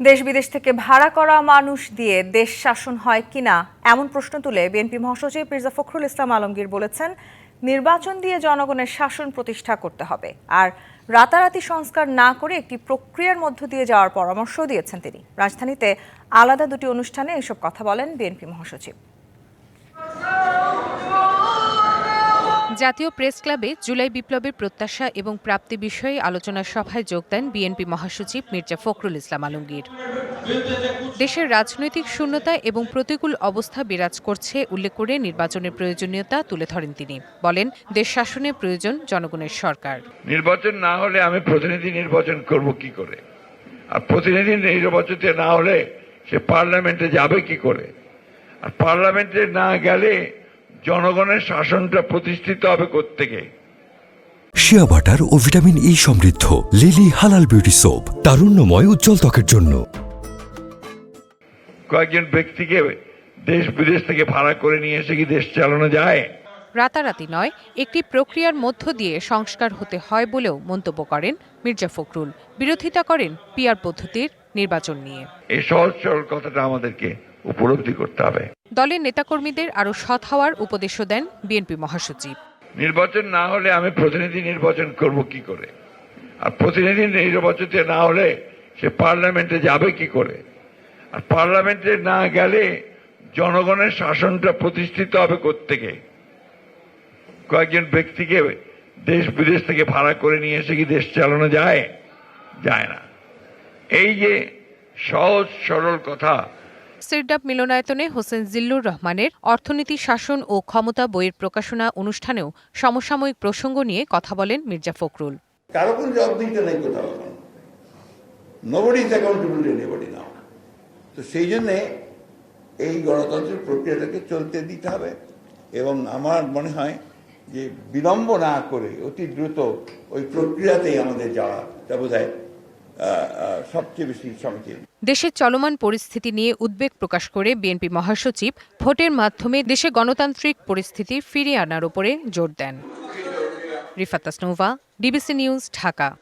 দেশ বিদেশ থেকে ভাড়া করা মানুষ দিয়ে দেশ শাসন হয় কিনা, এমন প্রশ্ন তুলে বিএনপি মহাসচিব মির্জা ফখরুল ইসলাম আলমগীর বলেছেন, নির্বাচন দিয়ে জনগণের শাসন প্রতিষ্ঠা করতে হবে। আর রাতারাতি সংস্কার না করে একটি প্রক্রিয়ার মধ্য দিয়ে যাওয়ার পরামর্শ দিয়েছেন তিনি। রাজধানীতে আলাদা দুটি অনুষ্ঠানে এসব কথা বলেন বিএনপি মহাসচিব। জাতীয় প্রেস ক্লাবে জুলাই বিপ্লবের প্রত্যাশা এবং প্রাপ্তি বিষয়ে আলোচনা সভায় যোগ দেন বিএনপি মহাসচিব মির্জা ফখরুল ইসলাম আলমগীর। দেশের রাজনৈতিক শূন্যতা এবং প্রতিকূল অবস্থা বিরাজ করছে উল্লেখ করে নির্বাচনের প্রয়োজনীয়তা তুলে ধরেন তিনি। বলেন, দেশ শাসনে প্রয়োজন জনগণের সরকার। নির্বাচন না হলে আমি প্রতিনিধি নির্বাচন করব কি করে? আর প্রতিনিধি নির্বাচিত না হলে সে পার্লামেন্টে যাবে কি করে? আর পার্লামেন্টে না গেলে জনগণের শাসনটা প্রতিষ্ঠিত হবে কোত্থেকে? শিয়া বাটার ও ভিটামিন ই সমৃদ্ধ লিলি হালাল বিউটি সোপ তারুণ্যময় উজ্জ্বল ত্বকের জন্য। কয়েকজন ব্যক্তিকে দেশ বিদেশ থেকে ভাড়া করে নিয়ে এসে কি দেশ চালানো যায়? রাতারাতি নয় একটি প্রক্রিয়ার মধ্য দিয়ে সংস্কার হতে হয় বলেও মন্তব্য করেন মির্জা ফখরুল। বিরোধিতা করেন পিয়ার পদ্ধতির নির্বাচন নিয়ে। এই সহজ সরল কথাটা আমাদেরকে উপলব্ধি করতে হবে। দলের নেতাকর্মীদের আরও সৎ হওয়ার উপদেশও দেন বিএনপি মহাসচিব। নির্বাচন না হলে আমি প্রতিনিধি নির্বাচন করব কি করে? আর প্রতিনিধি নির্বাচিত না হলে সে পার্লামেন্টে যাবে কি করে? আর পার্লামেন্টে না গেলে জনগণের শাসনটা প্রতিষ্ঠিত হবে কোত্থেকে? কয়েকজন ব্যক্তিকে দেশ বিদেশ থেকে ভাড়া করে নিয়ে এসে কি দেশ চালানো যায়? যায় না। এই যে সহজ সরল কথা সিরডাপ মিলনায়তনে হোসেন জিল্লুর রহমানের অর্থনীতি, শাসন ও ক্ষমতা বইয়ের প্রকাশনা অনুষ্ঠানেও সমসাময়িক প্রসঙ্গ নিয়ে কথা বলেন মির্জা ফখরুল। তো সেই জন্যে এই গণতন্ত্রের প্রক্রিয়াটাকে চলতে দিতে হবে এবং আমার মনে হয় যে বিলম্ব না করে অতি দ্রুত ওই প্রক্রিয়াতেই আমাদের যাওয়াটা বোধ হয় সবচেয়ে বেশি সংকীর্ণ দেশের চলমান পরিস্থিতি নিয়ে উদ্বেগ প্রকাশ করে বিএনপি মহাসচিব ভোটের মাধ্যমে দেশে গণতান্ত্রিক পরিস্থিতি ফিরিয়ে আনার উপরে জোর দেন। Rifat Asnova DBC news, Dhaka.